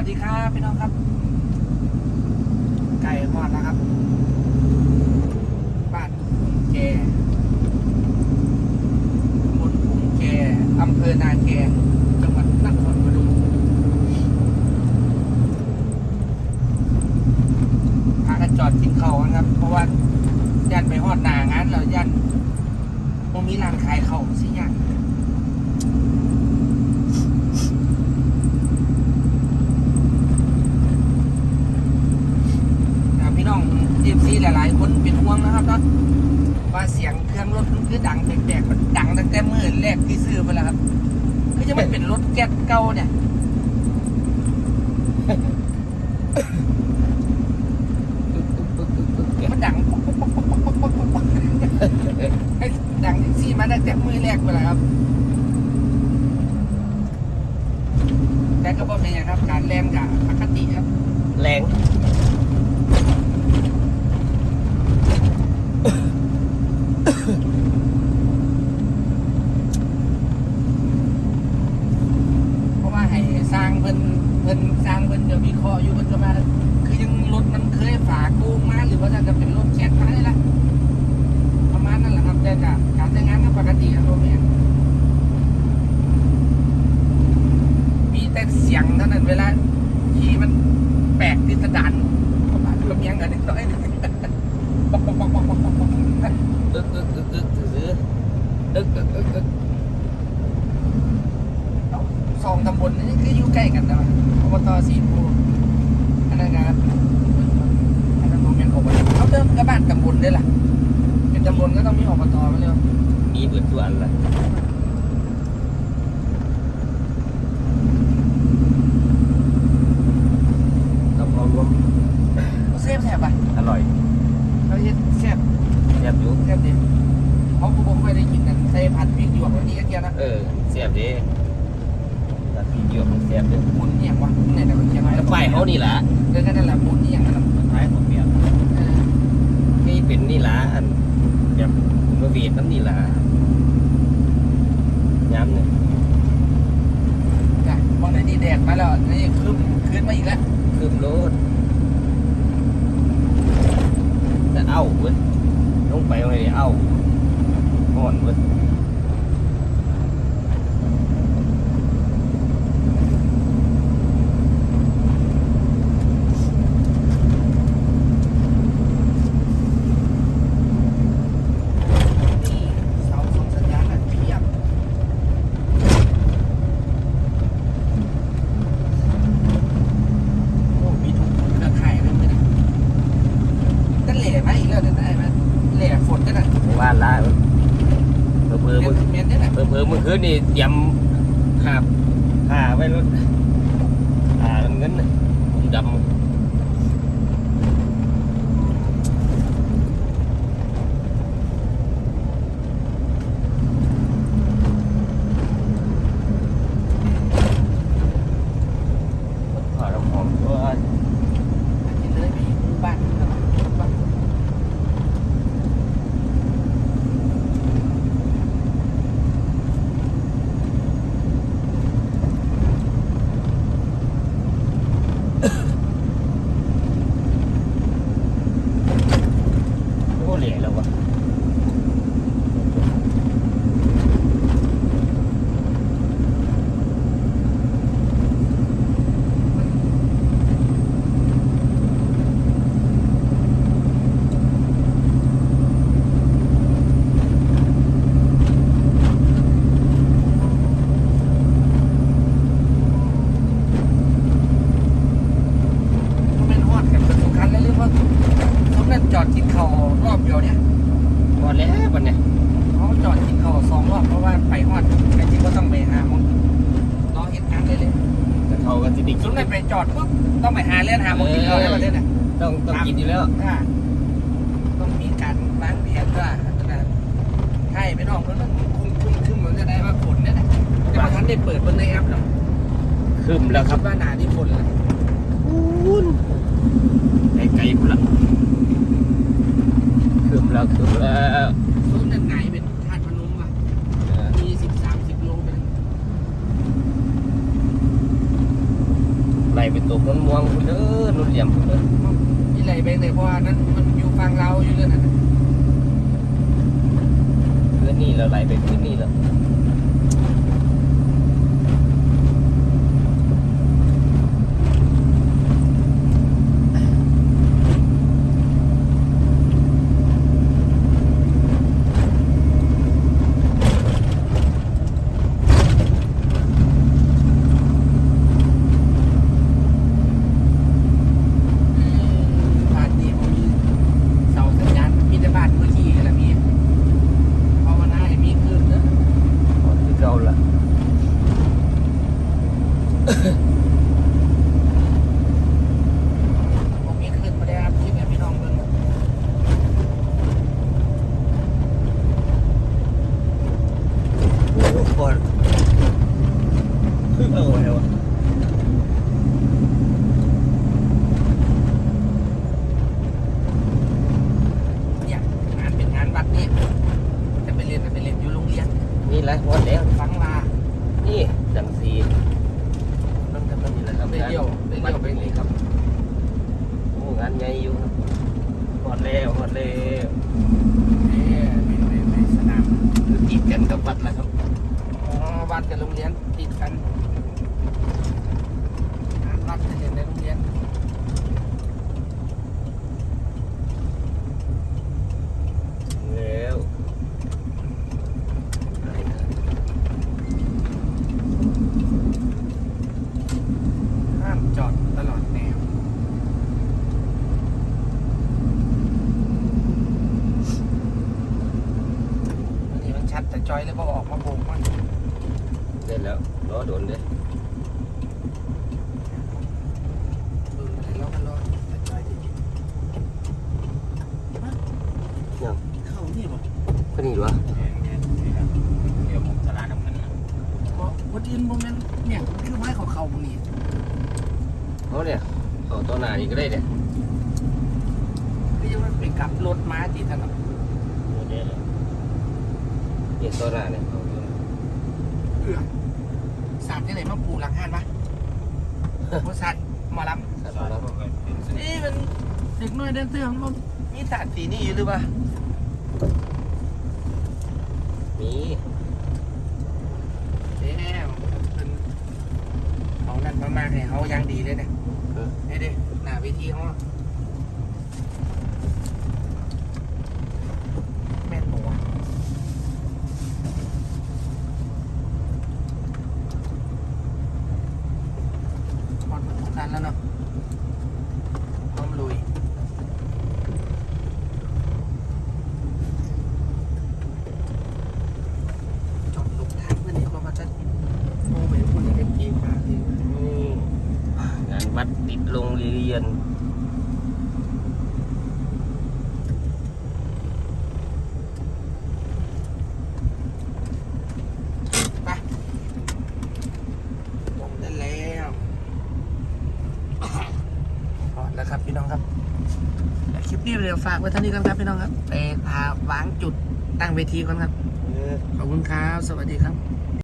วัสดีครับพี่น้องครับ ไก่ทอดนะครับ บ้านแกตำบลพุ่งแกอำเภอนาแกจังหวัดนครพนมพากันจอดกินข้าวกันครับ เพราะว่าย่านไปฮอดหนางานแล้วย่านคงมีร้านขายข้าวสิย่าน หลายๆ คนเป็นห่วงนะครับเนาะว่าเสียงเครื่องรถมันคือดังแปลกๆมันดังตั้งแต่มื่อแรกที่ซื้อไปแล้วครับก็ยังไม่เป็นรถแก๊สเก่าเนี่ยมันดังดังซี่มาตั้งแต่มือแรกไปแล้วครับ แต่ก็บอกเป็นไงครับ การแรงกับปกติครับ แรง ยงเท่านั้นเวลาขี่มันแปลกพิสดารประมาณลมยังกันนิดหน่อยปอกปอกปอกปอกปอกปอกปอกอึกอึกอึกอึกซื้ออึกอึกอึกอึกเอ้าสองตำบลนี่คืออยู่ใกล้กันนะอบตสีภูอันนั้นครับอันนั้นโมเมนต์อบตเขาเดิมกับบ้านตำบลด้วยล่ะเป็นตำบลก็ต้องมีอบตมาเลยมีเบิดส่วนละ กับพอรวม เขาเซฟแซ่บป่ะ อร่อย เขาเฮ็ดแซ่บ แซ่บอยู่ แซ่บดีเขาก็บ่ค่อยได้กินกันใส่ผัด พริกหยวกแบบนี้ก็เกียนะเออแซ่บดีตัดพี่เยอะมันแซ่บเด้อบุญอหย่างวะเนี่ยนะเขียนไว้แล้วไปเขานี่ล่ะเดินกันนั่นแหละบุญอหย่างนั้นน่ะท้ายของเปียกเออนี่เป็นนี่ล่ะอันแบบเมื่อเวียดน้ำนี่ล่ะย้ำเนี่ยจ้ะมองในนี่แดดมาแล้วนี่คืบคืนมาอีกแล้วคืบโลดจะเอาเว้ยลงไปตรงไหนเอาห่อนเว้ย นี่เสาส่งสัญญาณน่ะเพียบโอ้มีถุงกระไข่ด้วยมั้ยนะก็เหล่มาอีกแล้วได้ไหมเหล่ฝนาน่ะว่าละเพิ่มเพิ่มเพิ่มเพิ่มเมื่อคืนนี่เตรียมครับหาไว้รถหาเงินน่ะผมดำขอเราของตัว กินเลยมีหมู่บ้านบ้าน โอ้เหล่แล้ววะ เขาเป็นฮอดกันเป็นทุกคันเลยหรือว่าเขานั่นจอดกินข้าวร อบเดียวเนี่ยพอแล้ววันเนี้ยเขาจอดกินข้าวสองรอบเพราะว่าไปฮอดแต่จริงก็ต้องไปหาหมองรอเหตุการณ์เลยเลยแต่เขาก็จะได้สกิมนมติไปจอดปุ๊บต้องไปหาเลื่อนหาหมองกินข้าวได้ประเทศน่ะต้องต้องกินอยู่แล้วอ่าต้องมีการวางแผนว่านะใช่ไม่ต้องเพราะมันคุ้มคุ้มคุ้มมันจะได้ว่าฝนเนี่ยนะแต่บางท่านได้เปิดบนในแอปหรอกคืมแล้วคคิรับดว่าหนาที่ฝนเลยไกลไกลๆพุ่นละ คืมแล้วคืมแล้วซุ้มนั่นไงเป็นธาตุพนมอะเออมีสิบสามสิบโลเป็นไล่ไปตกนนม่วงพุ่นเด้อนนเหลี่ยมพุ่นเด้อที่ไหลไปเลยเพราะว่านั้นมันอยู่ฝั่งเราอยู่เลยนะพื้นนี่เราไหลไปพื้นนี่แล้ว บ้านนี้ผมมีเสาสัญญาณมีแต่บ้านเมื่อกี้แหละมีเพราะว่าหน้าจะมีขึ้นนะ อ๋อคือเก่าละ ผมมีขึ้นมาได้ครับที่เนี่ยพี่น้องเบิ่ง ทุกคน คือเอาแล้วอะเนี่ยงานเป็นงานวัดนี่จะไปเรียนจะไปเรียนอยู่โรงเรียนนี่ไรหมดแล้วฟังลานี่จังสีมันจะมันนี่แหละครับไปเที่ยวไปเที่ยวไปเลยครับโอ้งานใหญ่อยู่ครับหมดแล้วหมดแล้วนี่ไปไปไปสนามคือติดกันกับวัดนะครับอ๋อวัดกับโรงเรียนติดกัน งานวัดจะเรียนในโรงเรียนแล้วห้ามจอดตลอดแนวบางทีมันชัดแต่จอยแล้วก็ออกมาโบกมันเสร็จแล้วรอโดนเด้ เออแต่เราก็รอแต่จอยจริง ยัง ๆเข้านี่บอก ก็นี่ดูวะเดี๋ยวผมสลาน้ำมันเพราะวัดอินโมเมนต์เนี่ยคือไม้เขาเขาตรงนี้เอาเนี่ยเอาตัวหน้านี่ก็ได้เนี่ยคือยังมันไปกลับรถม้าที่ถนนนี่ตัวหน้าเนี่ยเอาอยู่เอือสาดที่ไหนมาปูหลังห้านปะโอ้สัตว์หมอลสัตว์มาแล้วำนี่มันเด็กน้อยเดินเตื้องมันมีสาดสีนี่อยู่หรือเปล่า มีเอ๊ะเป็นเอานั่นมามากเลยเขายังดีเลยเนี่ยเออ นี่ดิหน้าเวทีเขาอะแม่นหมูอะพอดมันทุกคันแล้วเนาะพร้อมลุย จอดหลบทางเพื่อนนี่ก็มาจะโอ้เหมือนคุณจะเป็นเกมมากเลย นี่งานวัดติด โรงเรียน ไปลงได้แล้วพอแล้วครับพี่น้องครับแต่คลิปนี้เดี๋ยวฝากไว้เท่านี้กันครับพี่น้องครับ ไปพาวางจุดตั้งเวทีก่อนครับเออขอบคุณครับ สวัสดีครับ